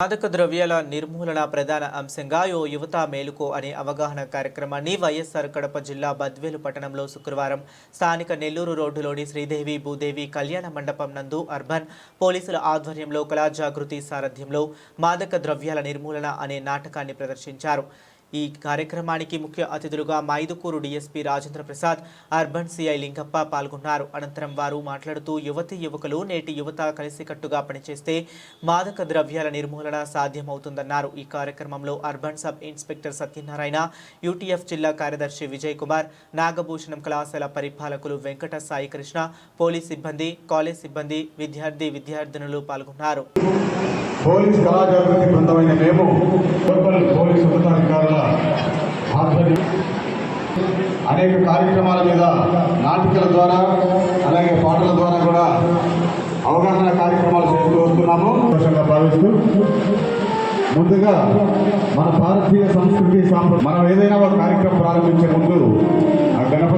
మాదక ద్రవ్యాల నిర్మూలన ప్రధాన అంశంగా ఓ యువత మేలుకో అనే అవగాహన కార్యక్రమాన్ని వైఎస్ఆర్ కడప జిల్లా బద్వేలు పట్టణంలో శుక్రవారం స్థానిక నెల్లూరు రోడ్డులోని శ్రీదేవి భూదేవి కళ్యాణ మండపం నందు అర్బన్ పోలీసుల ఆధ్వర్యంలో కళా జాగృతి సారథ్యంలో మాదక ద్రవ్యాల నిర్మూలన అనే నాటకాన్ని ప్రదర్శించారు. ఈ కార్యక్రమానికి ముఖ్య అతిథులుగా Mydukur DSP Rajendra Prasad urban CI Lingappa పాల్గొన్నారు. అనంతరం వారు మాట్లాడుతూ యువతి యువకులు నేటి యువత కలిసికట్టుగా పనిచేస్తే మాదక ద్రవ్యాల నిర్మూలన సాధ్యమవుతుందన్నారు. ఈ కార్యక్రమంలో urban sub inspector Satyanarayana UTF జిల్లా కార్యదర్శి విజయ్ కుమార్ నాగభూషణం కళాశాల పరిపాలకులు వెంకట సాయి కృష్ణ పోలీస్ సిబ్బంది కాలేజ్ సిబ్బంది విద్యార్థి విద్యార్థినులు పాల్గొన్నారు. పోలీస్ కళాజాగృతి బృందమైన మేము పోలీస్ ఉన్నతాధికారుల ఆధ్వర్యం అనేక కార్యక్రమాల మీద నాటికల ద్వారా అలాగే పాటల ద్వారా కూడా అవగాహన కార్యక్రమాలు చేస్తూ వస్తున్నాము. సంతోషంగా భావిస్తూ ముందుగా మన భారతీయ సంస్కృతి సాంప్రదాయం మనం ఏదైనా ఒక కార్యక్రమం ప్రారంభించే ముందు ఆ గణపతి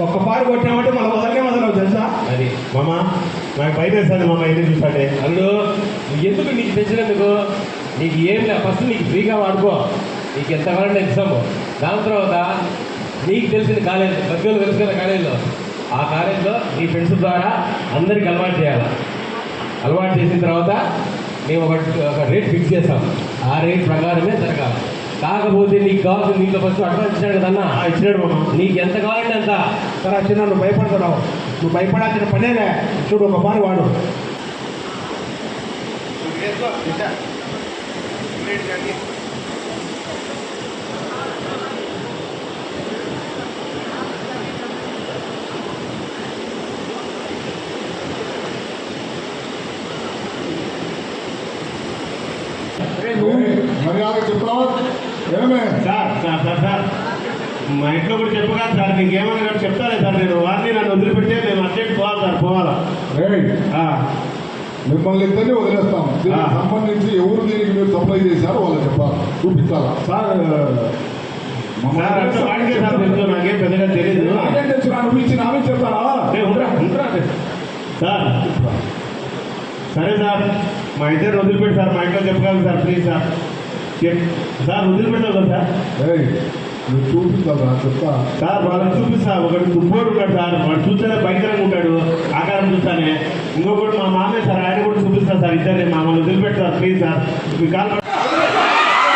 ఒక్క పాడు కొట్టామంటే మన మొదలనే మొదలవు తెలుసా? అది. మామ నాకు భయం వేస్తుంది మామ ఎందుకు చూసాడే. అల్లు ఎందుకు నీకు తెచ్చినందుకు? నీకు ఏం లే ఫస్ట్ నీకు ఫ్రీగా వాడుకో. నీకు ఎంత కావాలంటే ఇస్తాము. దాని తర్వాత నీకు తెలిసిన కాలేజ్ బద్దలు తెలుసుకున్న కాలేజీలో. ఆ కాలేజీలో నీ ఫ్రెండ్స్ ద్వారా అందరికి అలవాటు చేయాలి? అలవాటు చేసిన తర్వాత మేము ఒక ఒక రేట్ ఫిక్స్ చేస్తాం. ఆ రేట్ ప్రకారమే జరగాలి. కాకపోతే నీకు కావాల్సిన నీతో ఫస్ట్ అడ్వాన్స్ ఇచ్చాడు కదన్నా? ఆ, ఇచ్చినాడు మామ నీకు ఎంత కావాలంటే అంత. సరే చిన్న నువ్వు భయపడుతున్నావు నువ్వు భయపడాల్సిన పనేలే చూడు ఒక పాడు వాడు. మర్యాద చెప్తావా సార్ సార్ సార్ సార్. మా ఇంట్లో కూడా చెప్పగా సార్ మీకు ఏమన్నా కానీ చెప్తానే సార్ నేను. వారిని నన్ను వదిలిపెడితే నేను అర్జెంట్ పోవాలి సార్ పోవాలా? మిమ్మల్ని ఇద్దరిని వదిలేస్తాం దీనికి. సంబంధించి ఎవరు దీనికి మీరు సప్లై చేశారో వాళ్ళు చెప్పాలి. చూపించాలా సార్ నాకేం పెద్దగా తెలియదు నాకేం నువ్వు ఇచ్చి నామే చెప్తారా? సార్ సరే సార్ మా ఇద్దరు వదిలిపెట్టి సార్ మా ఇంట్లో చెప్పగలను సార్ ప్లీజ్ సార్. సార్ వదిలిపెట్టాలి సార్? నువ్వు చూపించాలా చెప్తా. సార్ వాళ్ళని చూపిస్తా. ఒకటి దుబ్బోడు ఉంటాడు సార్. వాడు చూస్తేనే భయంకరంగా ఉంటాడు. ఆకారం చూస్తానే. ఇంకొకటి మా మామయ్య సార్ ఆయన కూడా చూపిస్తా సార్. ఇద్దరిని మమ్మల్ని వదిలిపెట్టారు ప్లీజ్ సార్. మీ కాల్